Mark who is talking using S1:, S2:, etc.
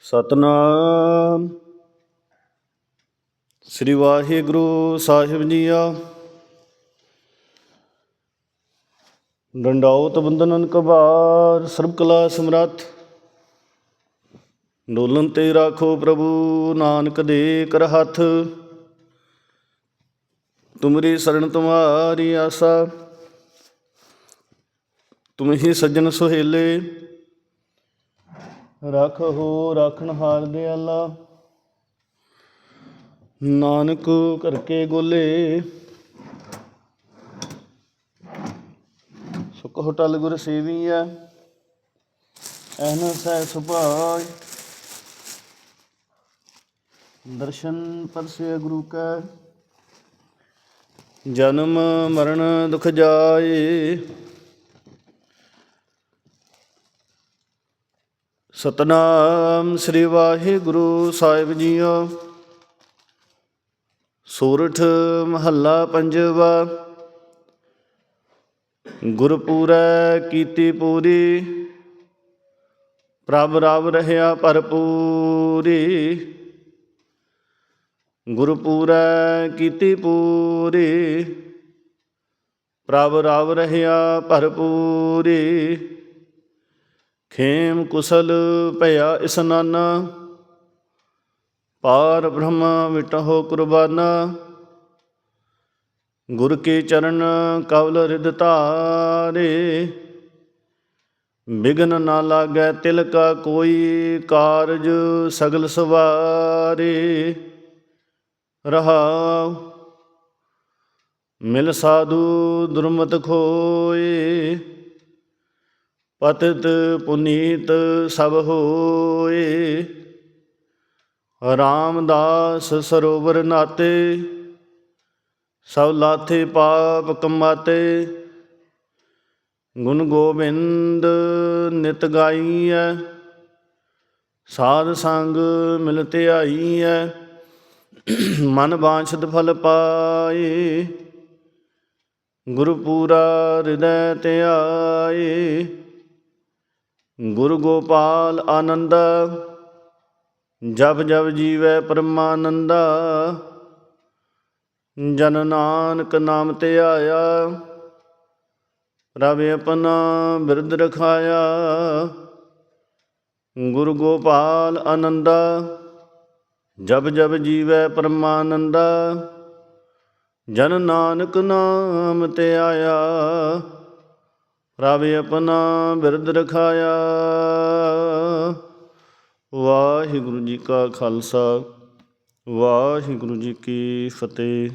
S1: ਸਤਨਾਮ। ਸ੍ਰੀ ਵਾਹਿਗੁਰੂ ਸਾਹਿਬ ਜੀਆ ਡੰਡਾਉਤ ਬੰਦਨਨ ਕਬਾਰ, ਸਰਬ ਕਲਾ ਸਮਰੱਥ। ਡੋਲਨ ਤੇ ਰਾਖੋ ਪ੍ਰਭੂ, ਨਾਨਕ ਦੇ ਕਰ ਹੱਥ। ਤੁਮਰੀ ਸਰਣ ਤੁਮਾਰੀ ਆਸਾ। ਤੁਮ ਸੱਜਣ ਸੁਹੇਲੇ। ਰੱਖੋ ਰਾਖਣ ਹਾਰ ਦੇ ਅੱਲਾ। ਨਾਨਕ ਕਰਕੇ ਗੋਲੇ। ਸੁਖ ਹੋਟਲ ਗੁਰ ਸੇਵੀਆ ਐਨ ਸਹਿ ਸੁਭਾਇ ਦਰਸ਼ਨ ਪਰਸੇ ਗੁਰੂ ਕਾ, ਜਨਮ ਮਰਨ ਦੁਖ ਜਾਏ। ਸਤਨਾਮ ਸ੍ਰੀ ਵਾਹਿਗੁਰੂ ਸਾਹਿਬ ਜੀਓ। ਸੂਰਠ ਮਹੱਲਾ ਪੰਜਵਾ। ਗੁਰਪੂਰੈ ਕੀਤੀ ਪੂਰੀ। ਪ੍ਰਭ ਰਵ ਰਹਿਆ ਭਰਪੂਰੀ। ਗੁਰਪੂਰੈ ਕੀਤੀ ਪੂਰੀ। ਪ੍ਰਭ ਰਵ ਰਹਿਆ ਭਰਪੂਰੀ। ਖੇਮ ਕੁਸਲ ਭਇਆ ਇਸਨਾਨਾ ਪਾਰ ਬ੍ਰਹਮ ਮਿਟਹੁ ਕੁਰਬਾਨਾ। ਗੁਰ ਕੇ ਚਰਨ ਕਵਲ ਰਿਦ ਧਾਰੇ, ਬਿਗਨ ਨਾ ਲਾਗੈ ਤਿਲ ਕਾ ਕੋਈ ਕਾਰਜ ਸਗਲ ਸਵਾਰੇ। ਰਹਾਉ, ਮਿਲ ਸਾਧੂ ਦੁਰਮਤ ਖੋਏ ਪਤਿਤ ਪੁਨੀਤ ਸਭ ਹੋਏ। ਰਾਮਦਾਸ ਸਰੋਵਰ ਨਾਤੇ, ਸਭ ਲਾਥੇ ਪਾਪ ਕਮਾਤੇ। ਗੁਣ ਗੋਬਿੰਦ ਨਿਤ ਗਾਈਐ, ਸਾਧ ਸੰਗ ਮਿਲ ਧਿਆਈਐ ਮਨ ਬਾਂਛਤ ਫਲ ਪਾਏ ਗੁਰੂ ਪੂਰਾ ਹਿਰਦੈ ਧਿਆਏ ਗੁਰੂ ਗੋਪਾਲ ਆਨੰਦ। ਜਬ ਜਪ ਜੀਵੈ ਪਰਮਾਨੰਦਾ। ਜਨ ਨਾਨਕ ਨਾਮ ਤੇ ਆਇਆ। ਰਬ ਆਪਣਾ ਬਿਰਧ ਰਖਾਇਆ। ਗੁਰੂ ਗੋਪਾਲ ਆਨੰਦਾ। ਜਪ ਜਪ ਜੀਵੈ ਪਰਮਾਨੰਦਾ। ਜਨ ਨਾਨਕ ਨਾਮ ਤੇ ਆਇਆ। ਰਬ ਆਪਣਾ ਬਿਰਧ ਰਖਾਇਆ। ਵਾਹਿਗੁਰੂ ਜੀ ਕਾ ਖਾਲਸਾ ਵਾਹਿਗੁਰੂ ਜੀ ਕੀ ਫਤਿਹ।